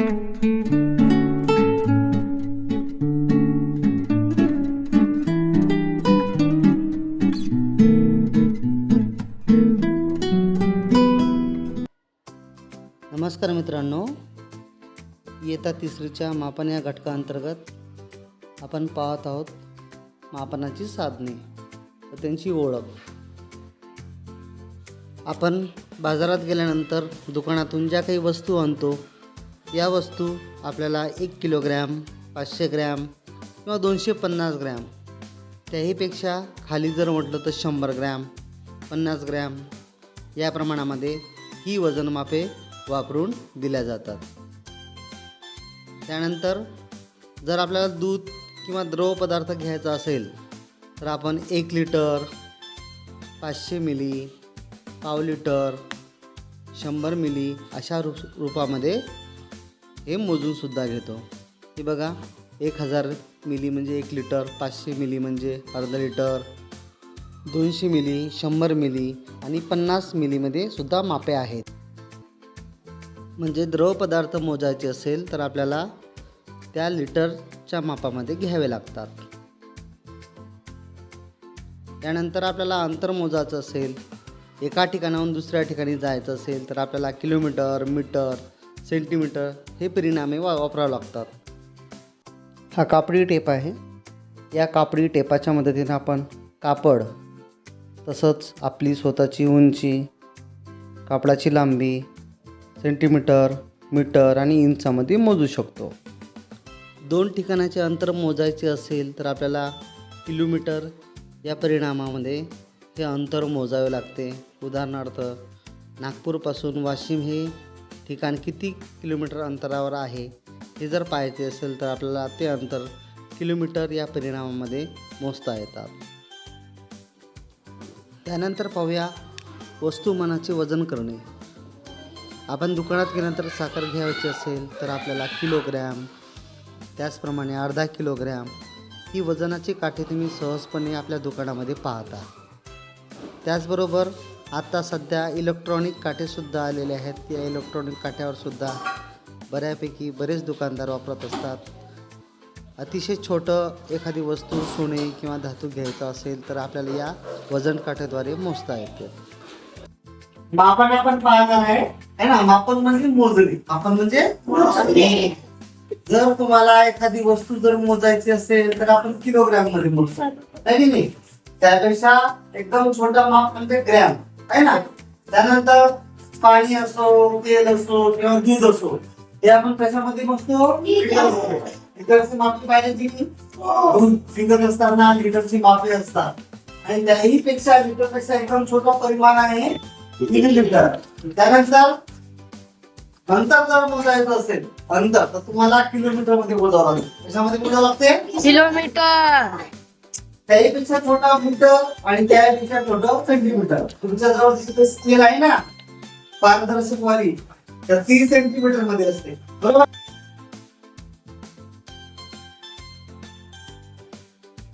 नमस्कार मित्रांनो. येता तिसरीच्या मापन या घटकाअंतर्गत आपण पाहत आहोत मापनाची साधने व त्यांची ओळख. आपण बाजारात गेल्यानंतर दुकानातून ज्या काही वस्तू आणतो या वस्तू आपल्याला एक किलोग्रॅम पाचशे ग्रॅम किंवा दोनशे पन्नास ग्रॅम. त्याहीपेक्षा खाली जर म्हटलं तर शंभर ग्रॅम पन्नास ग्रॅम या प्रमाणामध्ये ही वजनमापे वापरून दिल्या जातात. त्यानंतर जर आपल्याला दूध किंवा द्रव पदार्थ घ्यायचा असेल तर आपण एक लिटर पाचशे मिली पाव लिटर शंभर मिली अशा रूप रूपामध्ये हे मोजूनसुद्धा घेतो. हे बघा एक हजार मिली म्हणजे एक लिटर पाचशे मिली म्हणजे अर्धा लिटर दोनशे मिली शंभर मिली आणि पन्नास मिलीमध्ये सुद्धा मापे आहेत. म्हणजे द्रव पदार्थ मोजायचे असेल तर आपल्याला त्या लिटरच्या मापामध्ये घ्यावे लागतात. त्यानंतर आपल्याला अंतर मोजायचं असेल एका ठिकाणाहून दुसऱ्या ठिकाणी जायचं असेल तर आपल्याला किलोमीटर मीटर सेंटीमीटर हे परिणामे वा वापरावे लागतात. हा कापडी टेप आहे. या कापडी टेपाच्या मदतीने आपण कापड तसंच आपली स्वतःची उंची कापडाची लांबी सेंटीमीटर मीटर आणि इंचामध्ये मोजू शकतो. दोन ठिकाणाचे अंतर मोजायचे असेल तर आपल्याला किलोमीटर या परिणामामध्ये हे अंतर मोजावे लागते. उदाहरणार्थ नागपूरपासून वाशिम हे ठिकाण किती किलोमीटर अंतरावर आहे हे जर पाहायचे असेल तर आपल्याला ते अंतर किलोमीटर या परिणामामध्ये मोजता येतात. त्यानंतर पाहूया वस्तुमानाचे वजन करणे. आपण दुकानात गेल्यानंतर साखर घ्यायची असेल तर आपल्याला किलोग्रॅम त्याचप्रमाणे अर्धा किलोग्रॅम ही वजनाची काठी तुम्ही सहजपणे आपल्या दुकानामध्ये पाहता. त्याचबरोबर आता सध्या इलेक्ट्रॉनिक काटेसुद्धा आलेले आहेत. त्या इलेक्ट्रॉनिक काट्यावरसुद्धा बऱ्यापैकी बरेच दुकानदार वापरत असतात. अतिशय छोटं एखादी वस्तू सोने किंवा धातू घ्यायचं असेल तर आपल्याला या वजन काठ्याद्वारे मोजता येते. मापन आपण पाहणार आहे. है ना? मापन म्हणजे मोजणी. मापन म्हणजे जर तुम्हाला एखादी वस्तू जर मोजायची असेल तर आपण किलोग्रॅममध्ये मोजतो. नाही? त्यापेक्षा एकदम छोटा माप म्हणजे ग्रॅम आहे ना त्यानंतर पाणी असो तेल असो किंवा दूध असो हे आपण कशामध्ये लिटरमध्ये. लिटरची मापी पाहिजे की दोन फिंगर असताना लिटरची मापे असतात. आणि त्याही पेक्षा लिटरपेक्षा एकदम छोटा परिमाण आहे. मिलीलीटर त्यानंतर अंतर जर मोजायचं असेल अंतर तर तुम्हाला किलोमीटरमध्ये मोजावं लागेल. कशामध्ये मोजावं लागते? किलोमीटर. त्याहीपेक्षा छोटा मीटर आणि त्यापेक्षा छोटं सेंटीमीटर तुमच्या जवळ स्केल आहे ना पारदर्शक वाली तर ती सेंटीमीटरमध्ये असते. बरोबर?